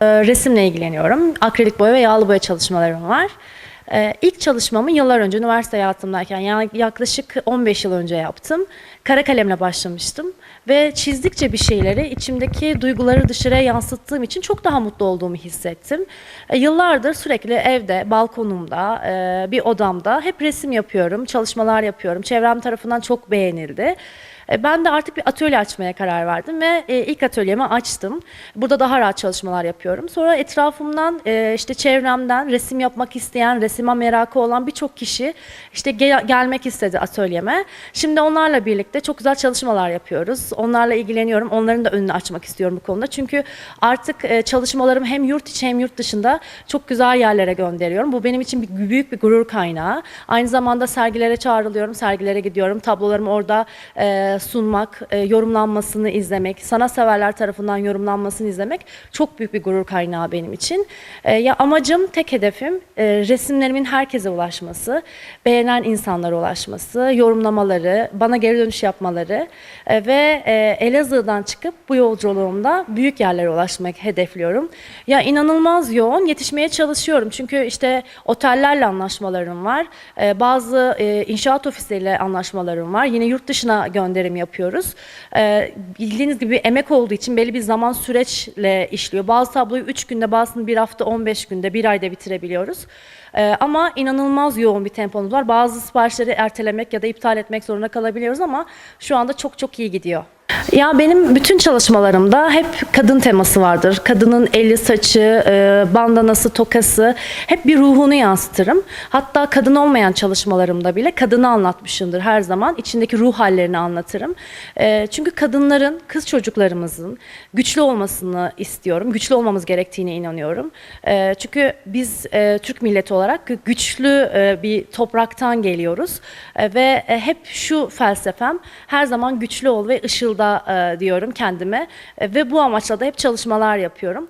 Ee, resimle ilgileniyorum. Akrilik boya ve yağlı boya çalışmalarım var. Ee, ilk çalışmamı yıllar önce üniversite hayatımdayken yani yaklaşık 15 yıl önce yaptım. Kara kalemle başlamıştım ve çizdikçe bir şeyleri içimdeki duyguları dışarıya yansıttığım için çok daha mutlu olduğumu hissettim. Ee, yıllardır sürekli evde, balkonumda, e, bir odamda hep resim yapıyorum, çalışmalar yapıyorum. Çevrem tarafından çok beğenildi. E, Ben de artık bir atölye açmaya karar verdim ve e, ilk atölyemi açtım. Burada daha rahat çalışmalar yapıyorum. Sonra etrafımdan, e, işte çevremden resim yapmak isteyen, resime merakı olan birçok kişi işte gel- gelmek istedi atölyeme. Şimdi onlarla birlikte çok güzel çalışmalar yapıyoruz. Onlarla ilgileniyorum. Onların da önünü açmak istiyorum bu konuda. Çünkü artık e, çalışmalarımı hem yurt içi hem yurt dışında çok güzel yerlere gönderiyorum. Bu benim için büyük bir gurur kaynağı. Aynı zamanda sergilere çağrılıyorum, sergilere gidiyorum. Tablolarımı orada sunmak, e, yorumlanmasını izlemek, sanat severler tarafından yorumlanmasını izlemek çok büyük bir gurur kaynağı benim için. E, ya amacım, tek hedefim e, resimlerimin herkese ulaşması, beğenen insanlara ulaşması, yorumlamaları, bana geri dönüş yapmaları ve Elazığ'dan çıkıp bu yolculuğumda büyük yerlere ulaşmak hedefliyorum. Ya inanılmaz yoğun, yetişmeye çalışıyorum. Çünkü işte otellerle anlaşmalarım var. Bazı inşaat ofisleriyle anlaşmalarım var. Yine yurt dışına gönderim yapıyoruz. E, bildiğiniz gibi emek olduğu için belli bir zaman süreçle işliyor. Bazı tabloyu 3 günde, bazısını bir hafta 15 günde, bir ayda bitirebiliyoruz. E, ama inanılmaz yoğun bir tempomuz var. Bazı siparişleri ertelemek ya da iptal etmek zorunda kalabiliyoruz ama şu anda çok çok iyi gidiyor. Ya benim bütün çalışmalarımda hep kadın teması vardır. Kadının eli, saçı, e, bandanası, tokası hep bir ruhunu yansıtırım. Hatta kadın olmayan çalışmalarımda bile kadını anlatmışımdır her zaman. İçindeki ruh hallerini anlatırım. E, çünkü kadınların, kız çocuklarımızın güçlü olmasını istiyorum. Güçlü olmamız gerektiğine inanıyorum. E, çünkü biz Türk milleti olarak güçlü bir topraktan geliyoruz. Ve hep şu felsefem her zaman güçlü ol ve ışılda e, diyorum kendime. E, ve bu amaçla da hep çalışmalar yapıyorum.